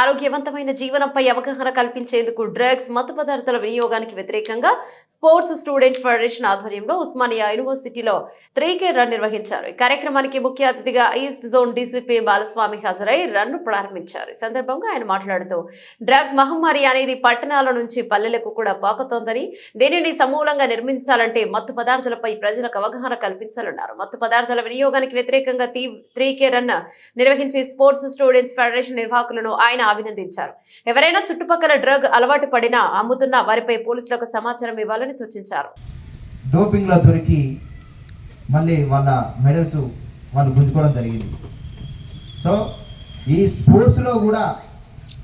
ఆరోగ్యవంతమైన జీవనంపై అవగాహన కల్పించేందుకు డ్రగ్స్ మత్తు పదార్థాల వినియోగానికి వ్యతిరేకంగా స్పోర్ట్స్ స్టూడెంట్ ఫెడరేషన్ ఆధ్వర్యంలో ఉస్మానియా యూనివర్సిటీలో త్రీ కే రన్ నిర్వహించారు. ఈ కార్యక్రమానికి ముఖ్య అతిథిగా ఈస్ట్ జోన్ డీసీపీ బాలస్వామి హాజరై రన్ను ప్రారంభించారు. ఈ సందర్భంగా ఆయన మాట్లాడుతూ డ్రగ్ మహమ్మారి అనేది పట్టణాల నుంచి పల్లెలకు కూడా పాకుతోందని దీనిని సమూలంగా నిర్మించాలంటే మత్తు పదార్థాలపై ప్రజలకు అవగాహన కల్పించాలన్నారు. మత్తు పదార్థాల వినియోగానికి వ్యతిరేకంగా త్రీ కే రన్ నిర్వహించే స్పోర్ట్స్ స్టూడెంట్స్ ఫెడరేషన్ నిర్వాహకులను ఆయన అభినందించారు ఎవరైనా చుట్టుపక్కల డ్రగ్ అలవాటు పడినా అమ్ముతున్న వారిపై పోలీసులకు సమాచారం ఇవ్వాలని సూచించారు. డోపింగ్లో దొరికి మళ్ళీ వాళ్ళ మెడల్స్ వాళ్ళు గుంజుకోవడం జరిగింది. సో ఈ స్పోర్ట్స్లో కూడా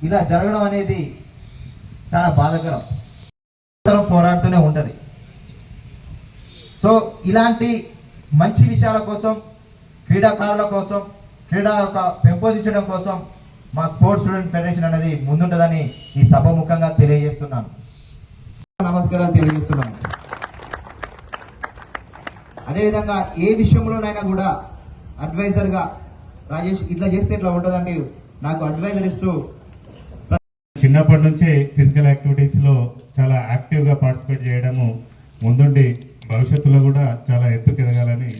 ఇలా జరగడం అనేది చాలా బాధాకరం. పోరాడుతూనే ఉంటుంది. సో ఇలాంటి మంచి విషయాల కోసం క్రీడాకారుల కోసం క్రీడా యొక్క పెంపొందించడం కోసం మా స్పోర్ట్స్ స్టూడెంట్ ఫెడరేషన్ అనేది ముందుంటుందని ఈ సభ ముఖంగా తెలియజేస్తున్నాను. నమస్కారాలు తెలియజేస్తున్నాను. అదేవిధంగా ఏ విషయంలోనైనా కూడా అడ్వైజర్గా రాజేష్ ఇట్లా చేస్తే ఇట్లా ఉంటుందండి నాకు అడ్వైజర్ ఇస్తూ చిన్నప్పటి నుంచి ఫిజికల్ యాక్టివిటీస్లో చాలా యాక్టివ్గా పార్టిసిపేట్ చేయడము ముందుండి భవిష్యత్తులో కూడా చాలా ఎత్తుకు ఎదగాలని ఈ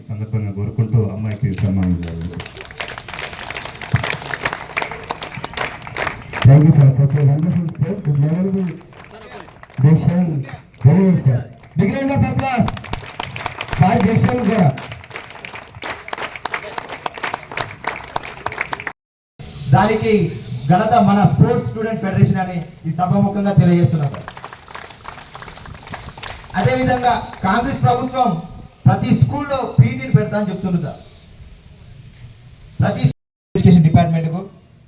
కూడా. దానికి ఘనత మన స్పోర్ట్స్ స్టూడెంట్ ఫెడరేషన్ అని ఈ సభాముఖంగా తెలియజేస్తున్నా సార్ అదేవిధంగా కాంగ్రెస్ ప్రభుత్వం ప్రతి స్కూల్లో పీటీని పెడతా అని చెప్తున్నారు సార్ ప్రతి ఎడ్యుకేషన్ డిపార్ట్మెంట్కు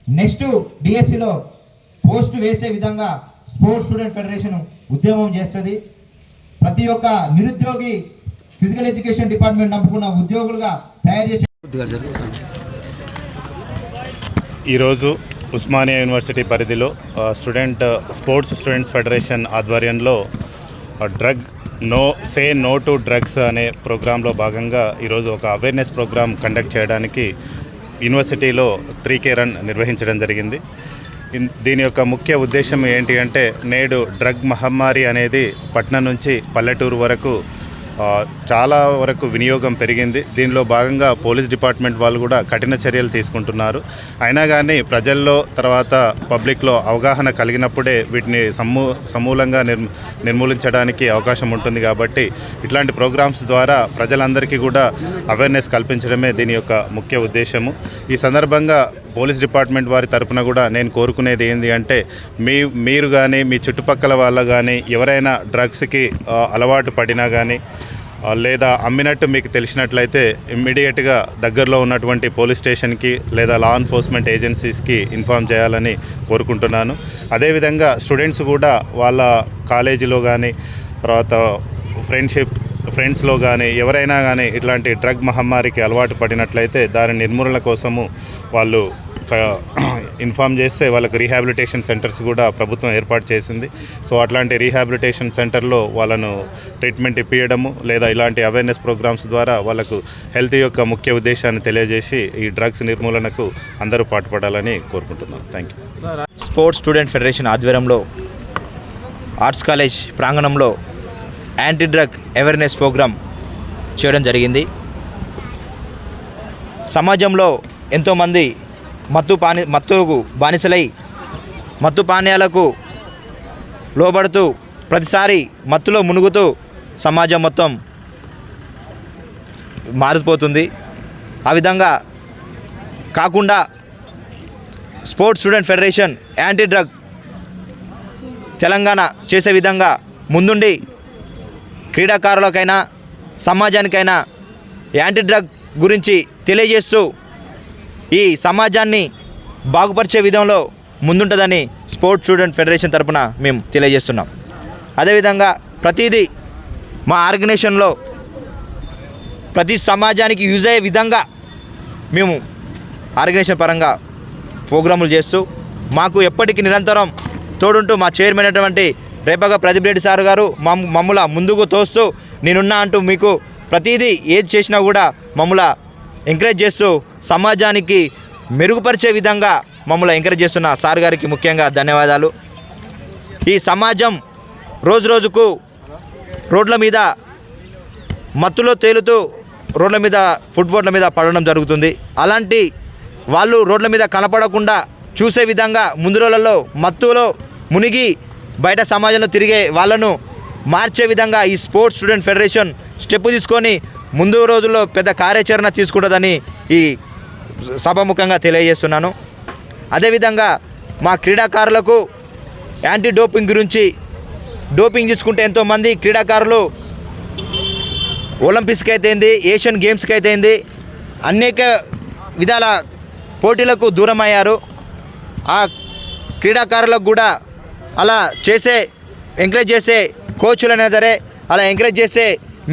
నెక్స్ట్ డిఎస్సిలో పోస్ట్ వేసే విధంగా స్పోర్ట్స్ స్టూడెంట్ ఫెడరేషన్ ఉద్యమం చేస్తుంది. ప్రతి ఒక్క నిరుద్యోగి ఫిజికల్ ఎడ్యుకేషన్ డిపార్ట్మెంట్ నమ్ముకున్న ఉద్యోగులుగా తయారు చేసే ఈరోజు ఉస్మానియా యూనివర్సిటీ పరిధిలో స్టూడెంట్ స్పోర్ట్స్ స్టూడెంట్స్ ఫెడరేషన్ ఆధ్వర్యంలో drug no say no to drugs అనే ప్రోగ్రాంలో భాగంగా ఈరోజు ఒక అవేర్నెస్ ప్రోగ్రామ్ కండక్ట్ చేయడానికి యూనివర్సిటీలో త్రీ కే రన్ నిర్వహించడం జరిగింది. దీని యొక్క ముఖ్య ఉద్దేశం ఏంటి అంటే నేడు డ్రగ్ మహమ్మారి అనేది పట్నం నుంచి పల్లెటూరు వరకు చాలా వరకు వినియోగం పెరిగింది. దీనిలో భాగంగా పోలీస్ డిపార్ట్మెంట్ వాళ్ళు కూడా కఠిన చర్యలు తీసుకుంటున్నారు. అయినా కానీ ప్రజల్లో తర్వాత పబ్లిక్లో అవగాహన కలిగినప్పుడే వీటిని సమూ సమూలంగా నిర్ నిర్మూలించడానికి అవకాశం ఉంటుంది కాబట్టి ఇట్లాంటి ప్రోగ్రామ్స్ ద్వారా ప్రజలందరికీ కూడా అవేర్నెస్ కల్పించడమే దీని యొక్క ముఖ్య ఉద్దేశము. ఈ సందర్భంగా పోలీస్ డిపార్ట్మెంట్ వారి తరపున కూడా నేను కోరుకునేది ఏంటి అంటే మీ మీరు కానీ మీ చుట్టుపక్కల వాళ్ళ కానీ ఎవరైనా డ్రగ్స్కి అలవాటు పడినా కానీ లేదా అమ్మినట్టు మీకు తెలిసినట్లయితే ఇమ్మీడియట్గా దగ్గరలో ఉన్నటువంటి పోలీస్ స్టేషన్కి లేదా లా ఎన్ఫోర్స్మెంట్ ఏజెన్సీస్కి ఇన్ఫామ్ చేయాలని కోరుకుంటున్నాను. అదేవిధంగా స్టూడెంట్స్ కూడా వాళ్ళ కాలేజీలో కానీ తర్వాత ఫ్రెండ్షిప్ ఫ్రెండ్స్లో కానీ ఎవరైనా కానీ ఇట్లాంటి డ్రగ్ మహమ్మారికి అలవాటు పడినట్లయితే దాని నిర్మూలన కోసము వాళ్ళు ఇన్ఫామ్ చేస్తే వాళ్ళకు రీహాబిలిటేషన్ సెంటర్స్ కూడా ప్రభుత్వం ఏర్పాటు చేసింది. సో అట్లాంటి రీహాబిలిటేషన్ సెంటర్లో వాళ్ళను ట్రీట్మెంట్ ఇప్పించడము లేదా ఇలాంటి అవేర్నెస్ ప్రోగ్రామ్స్ ద్వారా వాళ్ళకు హెల్త్ యొక్క ముఖ్య ఉద్దేశాన్ని తెలియజేసి ఈ డ్రగ్స్ నిర్మూలనకు అందరూ పాటుపడాలని కోరుకుంటున్నాను thank you. Sports student federation ఆధ్వర్యంలో ఆర్ట్స్ కాలేజ్ ప్రాంగణంలో యాంటీ డ్రగ్ అవేర్నెస్ ప్రోగ్రాం చేయడం జరిగింది. సమాజంలో ఎంతోమంది మత్తు పాని మత్తుకు బానిసలై మత్తు పానీయాలకు లోబడుతూ ప్రతిసారి మత్తులో మునుగుతూ సమాజం మొత్తం మారిపోతుంది. ఆ విధంగా కాకుండా sports student federation anti drug Telangana చేసే విధంగా ముందుండి క్రీడాకారులకైనా సమాజానికైనా యాంటీ డ్రగ్ గురించి తెలియజేస్తూ ఈ సమాజాన్ని బాగుపరిచే విధంలో ముందుంటుందని స్పోర్ట్స్ స్టూడెంట్ ఫెడరేషన్ తరపున మేము తెలియజేస్తున్నాం. అదేవిధంగా ప్రతిదీ మా ఆర్గనైజేషన్లో ప్రతి సమాజానికి యూజ్ అయ్యే విధంగా మేము ఆర్గనైజేషన్ పరంగా ప్రోగ్రాములు చేస్తూ మాకు ఎప్పటికీ నిరంతరం తోడుంటూ మా చైర్మన్ అయినటువంటి రేపగా ప్రదీప్ రెడ్డి సార్ గారు మమ్ మమ్మల ముందుకు తోస్తూ నేనున్నా అంటూ మీకు ప్రతిదీ ఏది చేసినా కూడా మమ్మల ఎంకరేజ్ చేస్తూ సమాజానికి మెరుగుపరిచే విధంగా మమ్మల్ని ఎంకరేజ్ చేస్తున్న సార్ గారికి ముఖ్యంగా ధన్యవాదాలు. ఈ సమాజం రోజు రోజుకు రోడ్ల మీద మత్తులో తేలుతూ రోడ్ల మీద ఫుట్బోర్డ్ల మీద పడడం జరుగుతుంది. అలాంటి వాళ్ళు రోడ్ల మీద కనపడకుండా చూసే విధంగా ముందు రోజులలో మత్తులో మునిగి బయట సమాజంలో తిరిగే వాళ్ళను మార్చే విధంగా ఈ స్పోర్ట్స్ స్టూడెంట్ ఫెడరేషన్ స్టెప్ తీసుకొని ముందు రోజుల్లో పెద్ద కార్యాచరణ తీసుకుంటుందని ఈ సభాముఖంగా తెలియజేస్తున్నాను. అదేవిధంగా మా క్రీడాకారులకు యాంటీ డోపింగ్ గురించి డోపింగ్ తీసుకుంటే ఎంతోమంది క్రీడాకారులు ఒలింపిక్స్కి అయితేంది ఏషియన్ గేమ్స్కి అయితేంది అనేక విధాల పోటీలకు దూరం అయ్యారు ఆ క్రీడాకారులకు కూడా అలా చేసే ఎంకరేజ్ చేసే కోచ్లైనా సరే అలా ఎంకరేజ్ చేసే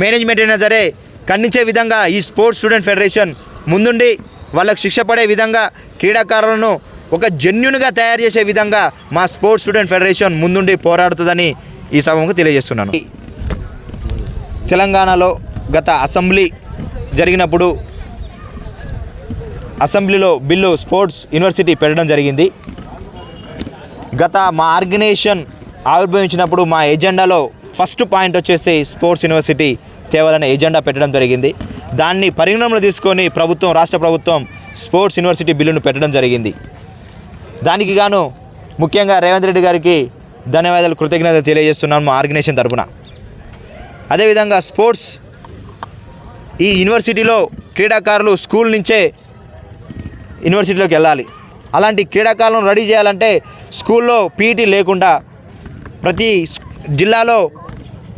మేనేజ్మెంట్ అయినా సరే ఖండించే విధంగా ఈ స్పోర్ట్స్ స్టూడెంట్ ఫెడరేషన్ ముందుండి వాళ్ళకు శిక్ష పడే విధంగా క్రీడాకారులను ఒక జెన్యున్గా తయారు చేసే విధంగా మా స్పోర్ట్స్ స్టూడెంట్ ఫెడరేషన్ ముందుండి పోరాడుతుందని ఈ సభకు తెలియజేస్తున్నాను. తెలంగాణలో గత అసెంబ్లీ జరిగినప్పుడు అసెంబ్లీలో బిల్లు స్పోర్ట్స్ యూనివర్సిటీ పెట్టడం జరిగింది. గత మా ఆర్గనైజేషన్ ఆవిర్భవించినప్పుడు మా ఎజెండాలో ఫస్ట్ పాయింట్ వచ్చేసి స్పోర్ట్స్ యూనివర్సిటీ తేవాలనే ఎజెండా పెట్టడం జరిగింది. దాన్ని పరిగణనలో తీసుకొని ప్రభుత్వం రాష్ట్ర ప్రభుత్వం స్పోర్ట్స్ యూనివర్సిటీ బిల్లును పెట్టడం జరిగింది. దానికి గాను ముఖ్యంగా రేవంత్ రెడ్డి గారికి ధన్యవాదాలు కృతజ్ఞతలు తెలియజేస్తున్నాను మా ఆర్గనైజేషన్ తరఫున అదేవిధంగా స్పోర్ట్స్ ఈ యూనివర్సిటీలో క్రీడాకారులు స్కూల్ నుంచే యూనివర్సిటీలోకి వెళ్ళాలి. అలాంటి క్రీడాకాలను రెడీ చేయాలంటే స్కూల్లో పీఈటీ లేకుండా ప్రతి జిల్లాలో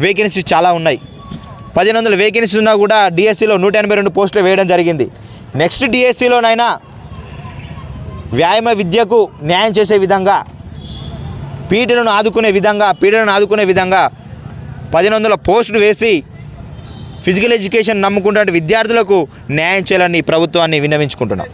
వేకెన్సీస్ చాలా ఉన్నాయి. పదిహేను వందల వేకెన్సీస్ ఉన్నా కూడా డిఎస్సిలో నూట ఎనభై రెండు పోస్టులు వేయడం జరిగింది. నెక్స్ట్ డిఎస్సిలోనైనా వ్యాయామ విద్యకు న్యాయం చేసే విధంగా పీటీలను ఆదుకునే విధంగా పీడలను ఆదుకునే విధంగా పదిహేను వందల పోస్టులు వేసి ఫిజికల్ ఎడ్యుకేషన్ నమ్ముకుంటున్న విద్యార్థులకు న్యాయం చేయాలని ప్రభుత్వాన్ని విన్నవించుకుంటున్నాం.